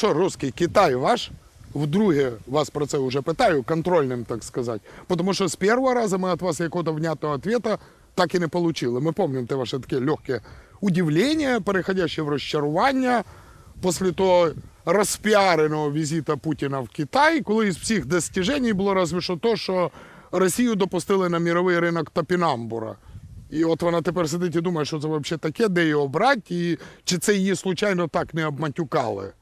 що, русський, Китай ваш? Вдруге вас про це вже питаю, контрольним, так сказати. Тому що з першого разу ми від вас якого-то внятного ответа так і не отримали. Ми пам'ятаємо те ваше таке легке удивлення, переходяще в розчарування після того розпіареного візита Путіна в Китай, коли із всіх достижень було разве що то, що Росію допустили на міровий ринок топінамбура. І от вона тепер сидить і думає, що це взагалі таке, де його брати, і чи це її случайно так не обматюкали.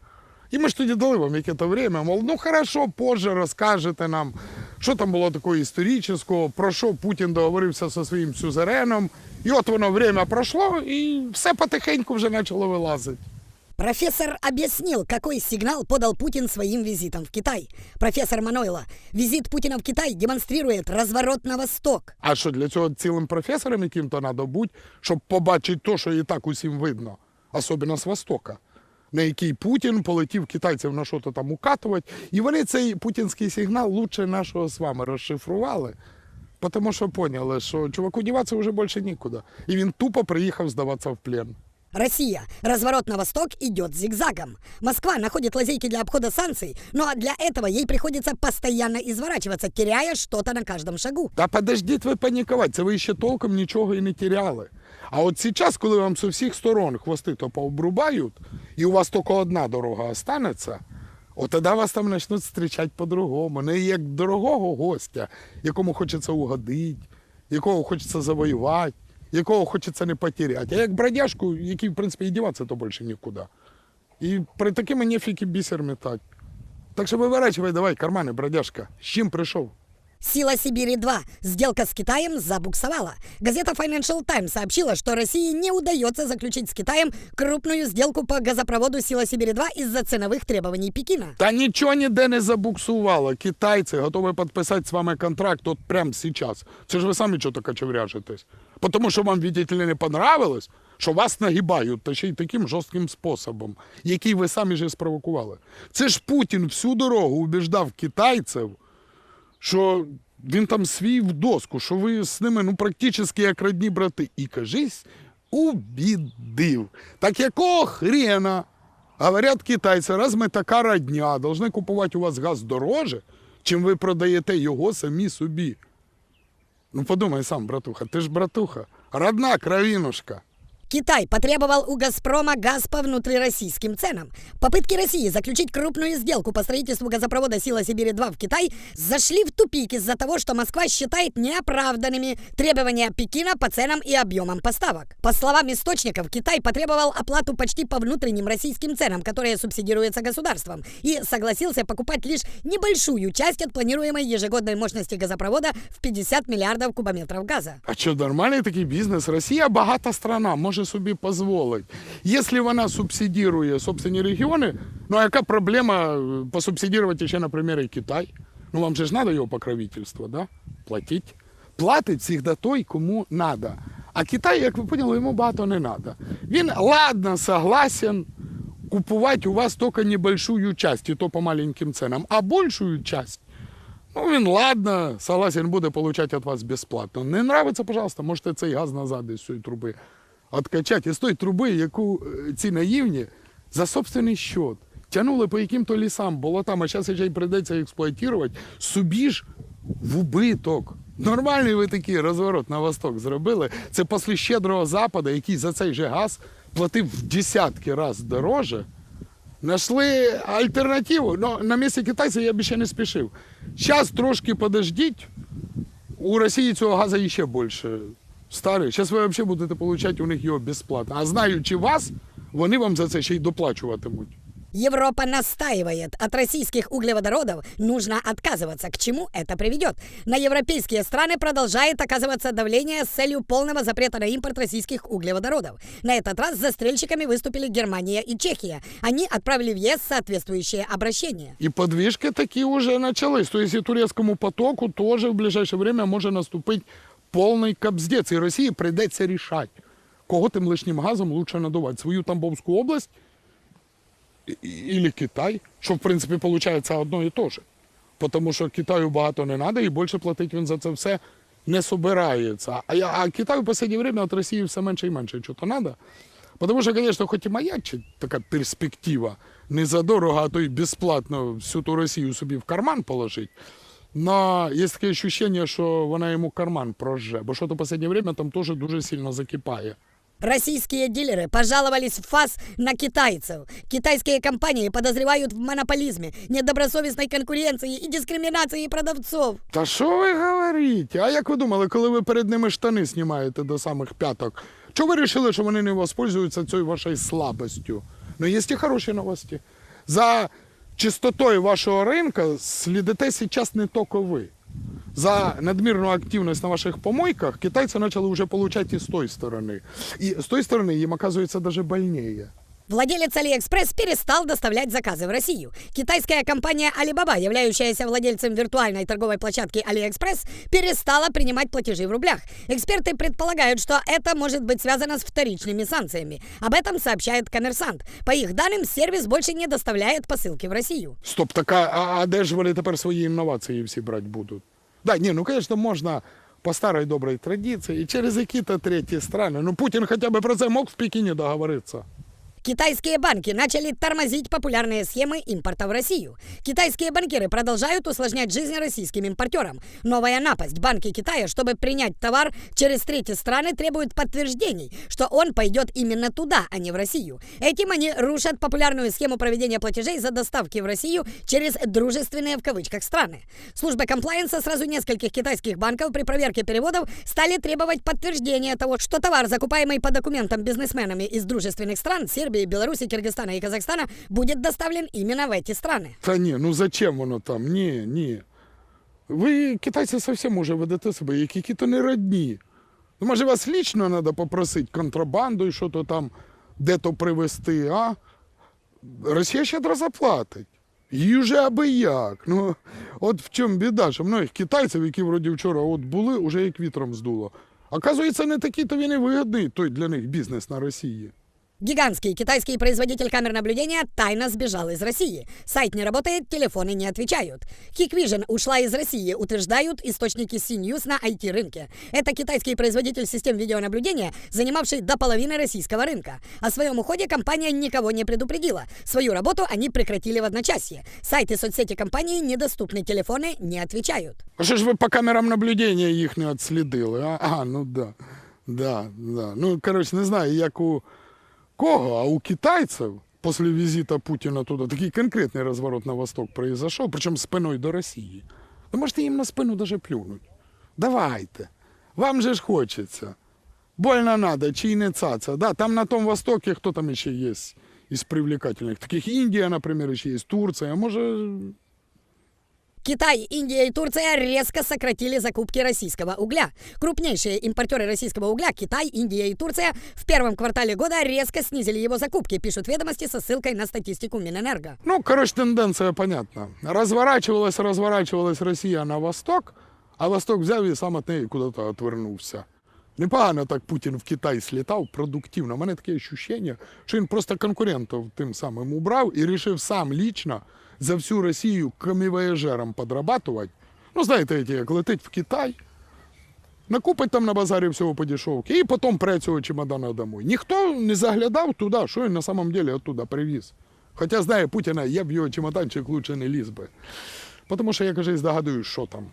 І ми ж тоді дали вам яке-то время, мол, ну хорошо, позже розкажете нам, що там було такого історичного, про що Путін договорився зі своїм сюзереном. І от воно время пройшло, і все потихеньку вже почало вилазити. Профессор объяснил, какой сигнал подал Путин своим визитом в Китай. Профессор Манойло, визит Путина в Китай демонстрирует разворот на восток. А що для цього цілим професором яким-то треба бути, щоб побачити те, що і так усім видно, особливо з Востока, на який Путін полетів китайців на що-то там укатувати. І вони цей путінський сигнал лучше нашого з вами розшифрували. Тому що поняли, що чуваку діватися вже більше нікуди. І він тупо приїхав здаватися в плен. Россия. Разворот на восток идет зигзагом. Москва находит лазейки для обхода санкций, но для этого ей приходится постоянно изворачиваться, теряя что-то на каждом шагу. Та подождіть ви панікувати, це ви ще толком нічого і не теряли. А от зараз, коли вам з усіх сторон хвости то пообрубають, і у вас тільки одна дорога останеться, от тоді вас там почнуть зустрічати по-другому. Не як дорогого гостя, якому хочеться угодити, якого хочеться завоювати, якого хочеться не потеряти. А як бродяжку, який, в принципі, і діватися то більше нікуди. І при такими нефіки бісер метать. Так що виворачивай, давай, кармани, бродяжка. З чим прийшов? Сила Сибири-2. Сделка с Китаем забуксовала. Газета Financial Times сообщила, что России не удается заключить с Китаем крупную сделку по газопроводу Сила Сибири-2 из-за ценовых требований Пекина. Та нічого ніде не забуксувало. Китайці готові підписати з вами контракт от прямо зараз. Це ж ви самі чого так кочевряжетесь. Тому що вам, видите ли, не понравилось, що вас нагибають, та ще й таким жорстким способом, який ви самі ж спровокували. Це ж Путін всю дорогу убіждав китайців, що він там свій в доску, що ви з ними ну, практично як родні брати. І кажись, убідив. Так якого хрена? Говорят китайці, раз ми така родня, должны купувати у вас газ дороже, чим ви продаєте його самі собі. Ну подумай сам, братуха, ти ж братуха, родна кровинушка. Китай потребовал у «Газпрома» газ по внутрироссийским ценам. Попытки России заключить крупную сделку по строительству газопровода «Сила Сибири-2» в Китай зашли в тупик из-за того, что Москва считает неоправданными требования Пекина по ценам и объемам поставок. По словам источников, Китай потребовал оплату почти по внутренним российским ценам, которые субсидируются государством, и согласился покупать лишь небольшую часть от планируемой ежегодной мощности газопровода в 50 миллиардов кубометров газа. А що, нормальний такий бізнес? Росія багата страна, може собі дозволити. Якщо вона субсидірує собственні регіони, ну а яка проблема е, посубсидірувати ще, наприклад, і Китай? Ну вам же ж треба його покровительство, да? Платить. Платить завжди той, кому треба. А Китай, як ви поняли, йому багато не треба. Він, ладно, согласен купувати у вас тільки небольшую часть, і то по маленьким ценам, а большую часть Ну, він, ладно, согласен буде получать от вас безплатно. Не нравится, пожалуйста, можете цей газ назад із цієї труби откачати. Із тої труби, яку е, ці наївні за собственний счет тянули по яким-то лісам, болотам, а зараз ще й прийдеться експлуатувати, собі ж в убиток. Нормальний ви такий розворот на восток зробили. Це після щедрого западу, який за цей же газ платив в десятки разів дороже. Нашли альтернативу. Ну, на місці китайців я б ще не спішив. Зараз трошки подождіть. У Росії цього газу ще більше старий. Зараз ви взагалі будете отримати у них його безплатно. А знаючи вас, вони вам за це ще й доплачуватимуть. Европа настаивает, от российских углеводородов нужно отказываться. К чему это приведет? На европейские страны продолжает оказываться давление с целью полного запрета на импорт российских углеводородов. На этот раз застрельщиками выступили Германия и Чехия. Они отправили в ЕС соответствующее обращение. І подвижки такі вже почались. Тобто і турецькому потоку теж в ближайше время може наступити повний капздець. І Росії прийдеться рішати, кого тим лишнім газом лучше надувати. Свою Тамбовську область і Китай, що в принципі виходить одно і те ж. Тому що Китаю багато не треба і більше платити він за це все не собирається. А, я- а Китаю в останнє время від Росії все менше і менше чого треба. Потому что, конечно, хоть и маячить така перспектива, не задорого, а то й безплатно всю ту Росію собі в карман положить. Но є таке ощущение, що вона йому карман прожже, бо що то в останнє время там теж дуже сильно закипає. Российские дилеры пожаловались в ФАС на китайцев. Китайские компании подозревают в монополизме, недобросовестной конкуренции и дискриминации продавцов. Та що ви говорите? А як ви думали, коли ви перед ними штани знімаєте до самих п'яток? Чого ви вирішили, що вони не воспользуються цією вашою слабостю? Ну, є і хороші новості. За чистотою вашого ринку слідите зараз не тільки ви. За надмірну активність на ваших помойках китайці почали вже отримати і з тої сторони. І з тої сторони їм, оказується, навіть больніше. Владелец Алиэкспресс перестал доставлять заказы в Россию. Китайская компания Alibaba, являющаяся владельцем виртуальной торговой площадки AliExpress, перестала принимать платежи в рублях. Эксперты предполагают, что это может быть связано с вторичными санкциями. Об этом сообщает Коммерсант. По их данным, сервис больше не доставляет посылки в Россию. Стоп, так а, а, а де ж вони тепер свої інновації всі брати будуть? Да, ні, ну, звісно, можна по старій добрій традиції і через які-то треті страни. Ну, Путін хоча б про це мог в Пекіні договоритися. Китайские банки начали тормозить популярные схемы импорта в Россию. Китайские банкиры продолжают усложнять жизнь российским импортерам. Новая напасть. Банки Китая, чтобы принять товар через третьи страны, требуют подтверждений, что он пойдет именно туда, а не в Россию. Этим они рушат популярную схему проведения платежей за доставки в Россию через дружественные в кавычках страны. Служба комплайенса сразу нескольких китайских банков при проверке переводов стали требовать подтверждения того, что товар, закупаемый по документам бизнесменами из дружественных стран Сербии, Беларуси, Киргизстана и Казахстана, будет доставлен именно в эти страны. Та ні, ну зачем воно там? Ні, ні. Ви, китайці, зовсім уже ведете себе, як які-то не родні. Ну, може, вас лічно треба попросити контрабанду і що то там, де-то привезти, а? Росія щедро заплатить. Їй вже аби як. Ну, от в чому біда, що многих китайців, які вроді вчора от були, уже як вітром здуло. Оказується, не такий то він і вигідний той для них бізнес на Росії. Гигантский китайский производитель камер наблюдения тайно сбежал из России. Сайт не работает, телефоны не отвечают. Hikvision ушла из России, утверждают источники CNews на IT-рынке. Это китайский производитель систем видеонаблюдения, занимавший до половины российского рынка. О своем уходе компания никого не предупредила. Свою работу они прекратили в одночасье. Сайты соцсети компании недоступны, телефоны не отвечают. А що ж ви по камерам наблюдення їх не відслідили? А, а ну да. Да, да. Ну, коротше, не знаю, як у кого, а у китайців після візиту Путіна туди такий конкретний розворот на восток произошел, причому спиною до Росії. Ви можете їм на спину даже плюнуть. Давайте. Вам же ж хочеться. Больно надо, чи не цаца. Да, там на том востоке кто там еще есть из привлекательных? Таких Индия, например, еще есть, Турция, а может Китай, Индия и Турция резко сократили закупки российского угля. Крупнейшие импортеры российского угля, Китай, Индия и Турция, в первом квартале года резко снизили его закупки, пишут ведомости со ссылкой на статистику Минэнерго. Ну, короче, тенденция понятна. Разворачивалась, разворачивалась Росія на восток, а восток взяв і сам від неї куди-то отвернувся. Непогано так Путін в Китай слітав продуктивно. У мене таке відчуття, що він просто конкурентів тим самим убрав і вирішив сам лічно за всю Росію камівояжером подрабатувати. Ну, знаєте, як летить в Китай, накупить там на базарі всього по і потім пре цього чемодана домой. Ніхто не заглядав туди, що він на самом деле оттуда привіз. Хоча знає Путіна, я б його чемоданчик лучше не ліз би. Тому що я каже, здогадуюсь, що там.